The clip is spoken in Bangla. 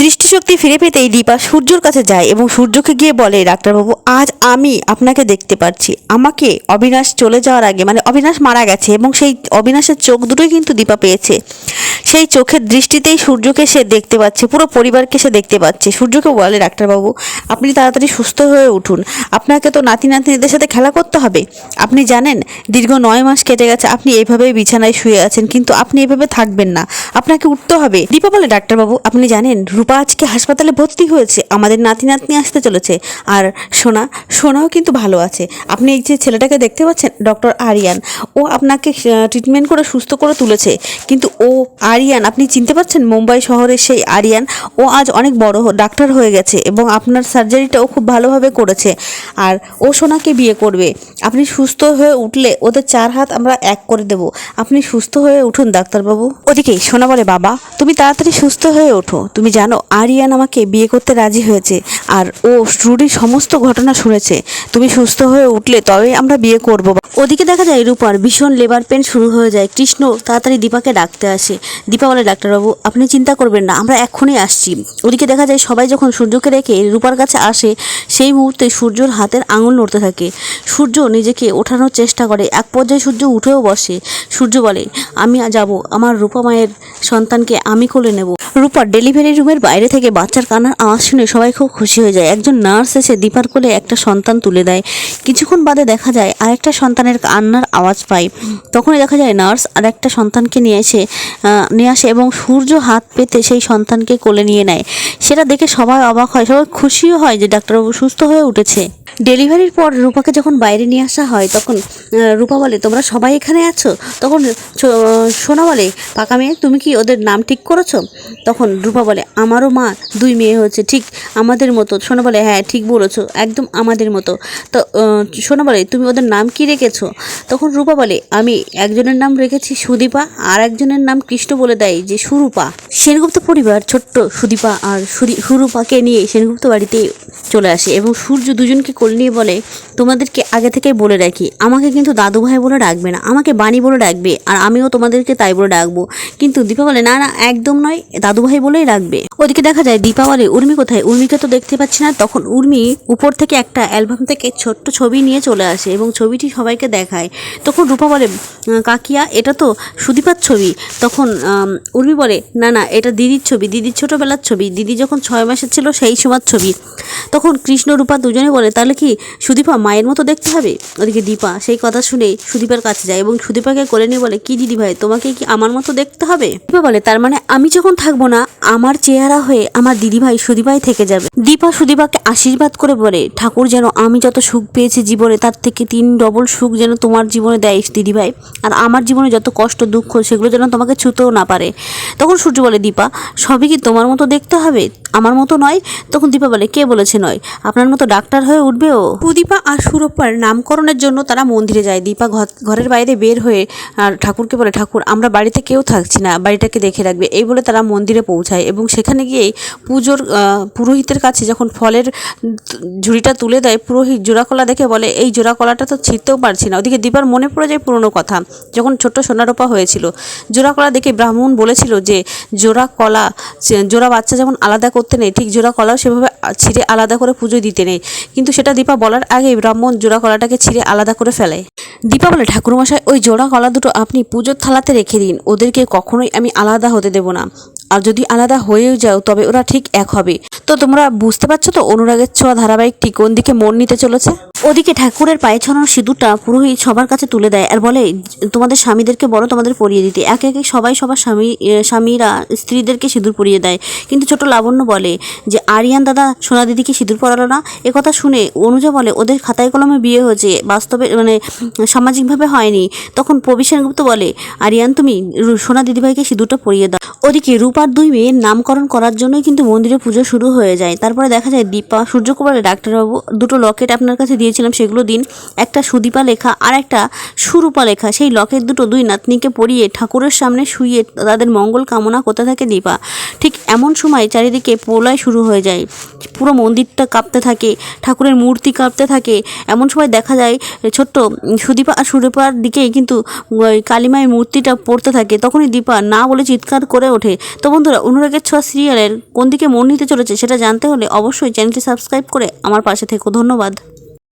দৃষ্টিশক্তি ফিরে পেতেই দীপা সূর্যর কাছে যায় এবং সূর্যকে গিয়ে বলে, ডাক্তারবাবু, আজ আমি আপনাকে দেখতে পাচ্ছি আমাকে অবিনাশ চলে যাওয়ার আগে মানে অবিনাশ মারা গেছে এবং সেই অবিনাশের চোখ দুটোই কিন্তু দীপা পেয়েছে। সেই চোখের দৃষ্টিতেই সূর্যকে সে দেখতে পাচ্ছে, পুরো পরিবারকে সে দেখতে পাচ্ছে। সূর্যকে বলে ডাক্তারবাবু আপনি তাড়াতাড়ি সুস্থ হয়ে উঠুন। আপনাকে তো নাতি নাতনিদের সাথে খেলা করতে হবে। আপনি জানেন, দীর্ঘ নয় মাস কেটে গেছে, আপনি এইভাবেই বিছানায় শুয়ে আছেন, কিন্তু আপনি এভাবে থাকবেন না। আপনাকে উঠতে হবে। দীপা বলে ডাক্তারবাবু আপনি জানেন, রূপা আজকে হাসপাতালে ভর্তি হয়েছে। আমাদের নাতি নাতনি আসতে চলেছে। আর সোনা, সোনাও কিন্তু ভালো আছে। আপনি এই যে ছেলেটাকে দেখতে পাচ্ছেন, ডক্টর আরিয়ান, ও আপনাকে ট্রিটমেন্ট করে সুস্থ করে তুলেছে। কিন্তু ও আরিয়ান, আপনি চিনতে পারছেন? মুম্বাই শহরের সেই আরিয়ান, ও আজ অনেক বড় ডাক্তার হয়ে গেছে এবং আপনার সার্জারিটাও খুব ভালোভাবে করেছে। আর ও সোনাকে বিয়ে করবে। আপনি সুস্থ হয়ে উঠলে ওদের চার হাত আমরা এক করে দেব। আপনি সুস্থ হয়ে উঠুন, ডাক্তারবাবু। ওদিকে, সোনা বলে, বাবা, তুমি তাড়াতাড়ি সুস্থ হয়ে ওঠো। তুমি জানো, আরিয়ান আমাকে বিয়ে করতে রাজি হয়েছে। আর ও রুডির সমস্ত ঘটনা শুনেছে। তুমি সুস্থ হয়ে উঠলে তবে আমরা বিয়ে করব। ওদিকে দেখা যায়, রূপার ভীষণ লেবার পেন শুরু হয়ে যায়। কৃষ্ণ তাড়াতাড়ি দীপাকে ডাকতে আসে। দীপা বলে ডাক্তারবাবু, আপনি চিন্তা করবেন না, আমরা এক্ষুনি আসছি। ওদিকে দেখা যায় সবাই যখন সূর্যকে রেখে রূপার কাছে আসে, সেই মুহূর্তে সূর্যর হাতের আঙুল নড়তে থাকে। সূর্য নিজেকে ওঠানোর চেষ্টা করে। এক পর্যায়ে সূর্য উঠেও বসে। সূর্য বলে, আমি যাব, আমার রূপা মায়ের সন্তানকে আমি কোলে নেব। রূপার ডেলিভারি রুমের বাইরে থেকে বাচ্চার কান্নার আওয়াজ শুনে সবাই খুব খুশি হয়ে যায়। একজন নার্স এসে দীপার কোলে একটা সন্তান তুলে দেয়। কিছুক্ষণ বাদে দেখা যায় আরেকটা সন্তানের কান্নার আওয়াজ পায়। তখনই দেখা যায় নার্স আর একটা সন্তানকে নিয়ে এসে নিয়ে আসে এবং সূর্য হাত পেতে সেই সন্তানকে কোলে নিয়ে নেয়। সেটা দেখে সবাই অবাক হয়, সবাই খুশিও হয় যে ডাক্তারবাবু সুস্থ হয়ে উঠেছে। ডেলিভারির পর রূপাকে যখন বাইরে নিয়ে আসা হয়, তখন রূপা বলে, তোমরা সবাই এখানে আছো? তখন সোনা বলে, পাকা মেয়ে, তুমি কি ওদের নাম ঠিক করেছ? তখন রূপা বলে, আমারও মা, দুই মেয়ে হয়েছে, ঠিক আমাদের মতো। সোনা বলে হ্যাঁ ঠিক বলেছ, একদম আমাদের মতো। তো সোনা বলে, তুমি ওদের নাম কি রেখেছো? তখন রূপা বলে, আমি একজনের নাম রেখেছি সুদীপা, আর একজনের নাম কৃষ্ণ বলে দেয়, যে সুরূপা। সেনগুপ্ত পরিবার ছোট্ট সুদীপা আর সুরি- সুরূপাকে নিয়ে সেনগুপ্ত বাড়িতে চলে আসে এবং সূর্য দুজনকে নিয়ে বলে তোমাদেরকে আগে থেকেই বলে রাখি। আমাকে কিন্তু দাদু ভাই বলে ডাকবে না। আমাকে বাণী বলে ডাকবে আর আমিও তোমাদেরকে তাই বলে ডাকবো। কিন্তু দীপা বলে, না না, একদম নয়। দাদু ভাই বলেই ডাকবে ওদিকে দেখা যায় দীপা বলে, উর্মি কোথায়? উর্মিকে তো দেখতে পাচ্ছি না। তখন উর্মি উপর থেকে একটা অ্যালবাম থেকে ছোট্ট ছবি নিয়ে চলে আসে এবং ছবিটি সবাইকে দেখায়। তখন রূপা বলে কাকিয়া, এটা তো সুদীপার ছবি। তখন উর্মি বলে, না না, এটা দিদির ছবি, দিদির ছোটোবেলার ছবি। দিদি যখন ছয় মাসের ছিল সেই সময় ছবি। তখন কৃষ্ণ, রূপা দুজনে বলে, তাহলে কি সুদীপা মায়ের মতো দেখতে হবে? ওদিকে দীপা সেই কথা শুনে সুদীপার কাছে যায় এবং সুদীপাকে করে নিয়ে বলে, কি দিদি ভাই, তোমাকে কি আমার মতো দেখতে হবে? দীপা বলে, তার মানে আমি যখন থাকব না, আমার চেহারা হয়ে আমার দিদিভাই সুদীপাই থেকে যাবে। দীপা সুদীপাকে আশীর্বাদ করে বলে, ঠাকুর যেন আমি যত সুখ পেয়েছি জীবনে, তার থেকে তিন ডবল সুখ যেন তোমার জীবনে দেয় দিদিভাই আর আমার জীবনে যত কষ্ট, দুঃখ, সেগুলো যেন তোমাকে ছুতেও না পারে। তখন সূর্য বলে, দীপা, সবই কি তোমার মতো দেখতে হবে? আমার মতো নয়। তখন দীপা বলে, কে বলেছে নয়? আপনার মতো ডাক্তার হয়ে উঠবে ও সুদীপা আর সুরপ্পার নামকরণের জন্য তারা মন্দিরে যায়। দীপা ঘর- ঘরের বাইরে বের হয়ে, আর ঠাকুরকে বলে, ঠাকুর, আমরা বাড়িতে কেউ থাকছি না, বাড়িটাকে দেখে রাখবে। এই বলে তারা মন্দিরে পৌঁছায় এবং সেখানে গিয়েই পুজোর পুরোহিতের কাছে যখন ফলের ঝুড়িটা তুলে দেয়, পুরোহিত জোড়া কলা দেখে বলে, এই জোড়া কলাটা তো ছিঁড়তেও পারছি না। ওদিকে দীপার মনে পড়ে যায় পুরনো কথা, যখন ছোট্ট সোনারোপা হয়েছিল। জোড়া কলা দেখে ব্রাহ্মণ বলেছিল যে জোড়া কলা জোড়া বাচ্চা যেমন আলাদা করতে নেই, ঠিক জোড়া কলাও সেভাবে ছিঁড়ে আলাদা করে পুজো দিতে নেই। কিন্তু সেটা দীপা বলার আগেই ব্রাহ্মণ জোড়া কলাটাকে ছিঁড়ে আলাদা করে ফেলে। দীপা বলে, ঠাকুরমশাই, ওই জোড়া কলা দুটো আপনি পুজোর থালাতে রেখে দিন। ওদেরকে কখনোই আমি আলাদা হতে দেব না। আর যদি আলাদা হয়েও যাও, তবে ওরা ঠিক এক হবে। তো তোমরা বুঝতে পারছ তো অনুরাগের ছোঁয়া ধারাবাহিকটি কোন দিকে মন নিতে চলেছে? ওদিকে ঠাকুরের পায়ে ছড়ানো সিঁদুরটা পুরোহিত সবার কাছে তুলে দেয় আর বলে, তোমাদের স্বামীদেরকে বড় তোমাদের পরিয়ে দিতে। একে একে সবাই সবার স্বামী স্বামীরা স্ত্রীদেরকে সিঁদুর পরিয়ে দেয়। কিন্তু ছোট লাবণ্য বলে যে, আরিয়ান দাদা, সোনা দিদিকে সিঁদুর পরালো না? কথা শুনে অনুজা বলে, ওদের খাতায় কলমে বিয়ে হয়েছে, বাস্তবে মানে সামাজিকভাবে হয়নি। তখন প্রবীর সেনগুপ্ত বলে, আরিয়ান, তুমি সোনা দিদিভাইকে সিঁদুরটা পরিয়ে দাও। ওদিকে রূপার দুই মেয়ের নামকরণ করার জন্যই কিন্তু মন্দিরে পুজো শুরু হয়ে যায়। তারপরে দেখা যায় দীপা, সূর্যকুমারের ডাক্তারবাবু, দুটো লকেট আপনার কাছে দিয়েছিলাম সেগুলো দিন। একটা সুদীপা লেখা আর একটা সুরূপা লেখা। সেই লকেট দুটো দুই নাতনিকে পরিয়ে ঠাকুরের সামনে শুয়ে তাদের মঙ্গল কামনা করতে থাকে দীপা। ঠিক এমন সময় চারিদিকে প্রলয় শুরু হয়ে যায়। পুরো মন্দিরটা কাঁপতে থাকে, ঠাকুরের মূর্তি কাঁপতে থাকে। এমন সময় দেখা যায় ছোট্ট সুদীপা আর সুরূপার দিকেই কিন্তু, ওই কালিমায়ের মূর্তিটা পড়তে থাকে। তখনই দীপা না বলে চিৎকার করে ওঠে। তো বন্ধুরা, অনুরাগের ছোঁয়া সিরিয়ালের কোন দিকে মন নিতে চলেছে সেটা জানতে হলে অবশ্যই চ্যানেলটি সাবস্ক্রাইব করে আমার পাশে থেকো। ধন্যবাদ।